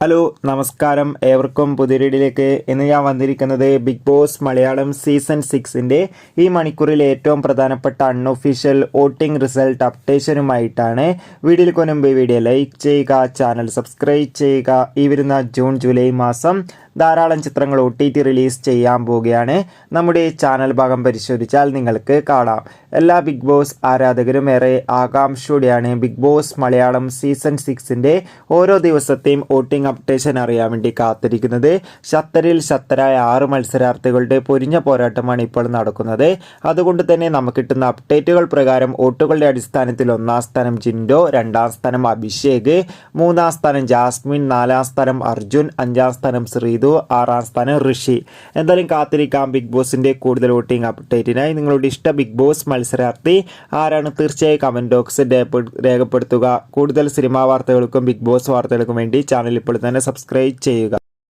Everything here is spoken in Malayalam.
ഹലോ നമസ്കാരം. ഏവർക്കും പുതിയൊരിടിലേക്ക് ഇന്ന് ഞാൻ വന്നിരിക്കുന്നത് ബിഗ് ബോസ് മലയാളം സീസൺ സിക്സിന്റെ ഈ മണിക്കൂറിൽ ഏറ്റവും പ്രധാനപ്പെട്ട അൺഒഫീഷ്യൽ വോട്ടിംഗ് റിസൾട്ട് അപ്ഡേഷനുമായിട്ടാണ് വീഡിയോയിൽ കൊനുമ്പ് വീഡിയോ ലൈക്ക് ചെയ്യുക ചാനൽ സബ്സ്ക്രൈബ് ചെയ്യുക. ഈ വരുന്ന ജൂൺ ജൂലൈ മാസം ധാരാളം ചിത്രങ്ങൾ ഒ ടി ടി റിലീസ് ചെയ്യാൻ പോവുകയാണ്. നമ്മുടെ ചാനൽ ഭാഗം പരിശോധിച്ചാൽ നിങ്ങൾക്ക് കാണാം. എല്ലാ ബിഗ് ബോസ് ആരാധകരും ഏറെ ആകാംക്ഷയോടെയാണ് ബിഗ് ബോസ് മലയാളം സീസൺ സിക്സിന്റെ ഓരോ ദിവസത്തെയും വോട്ടിംഗ് അപ്ഡേഷൻ അറിയാൻ വേണ്ടി കാത്തിരിക്കുന്നത്. ശത്തരിൽ ശത്തരായ ആറ് മത്സരാർത്ഥികളുടെ പൊരിഞ്ഞ പോരാട്ടമാണ് ഇപ്പോൾ നടക്കുന്നത്. അതുകൊണ്ട് തന്നെ നമുക്ക് കിട്ടുന്ന അപ്ഡേറ്റുകൾ പ്രകാരം വോട്ടുകളുടെ അടിസ്ഥാനത്തിൽ ഒന്നാം സ്ഥാനം ജിൻഡോ രണ്ടാം സ്ഥാനം അഭിഷേക് മൂന്നാം സ്ഥാനം ജാസ്മിൻ നാലാം സ്ഥാനം അർജുൻ അഞ്ചാം സ്ഥാനം ശ്രീതു ആറാം സ്ഥാനം ഋഷി. എന്തായാലും കാത്തിരിക്കാം. ബിഗ് ബോസിന്റെ കൂടുതൽ വോട്ടിംഗ് അപ്ഡേറ്റിനായി നിങ്ങളുടെ ഇഷ്ട ബിഗ് ബോസ് മത്സരാർത്ഥി ആരാണ്? തീർച്ചയായും കമന്റ് ബോക്സിൽ രേഖപ്പെടുത്തുക. കൂടുതൽ സിനിമാ വാർത്തകൾക്കും ബിഗ് ബോസ് വാർത്തകൾക്കും വേണ്ടി ചാനൽ ഇപ്പോൾ തന്നെ സബ്സ്ക്രൈബ് ചെയ്യുക.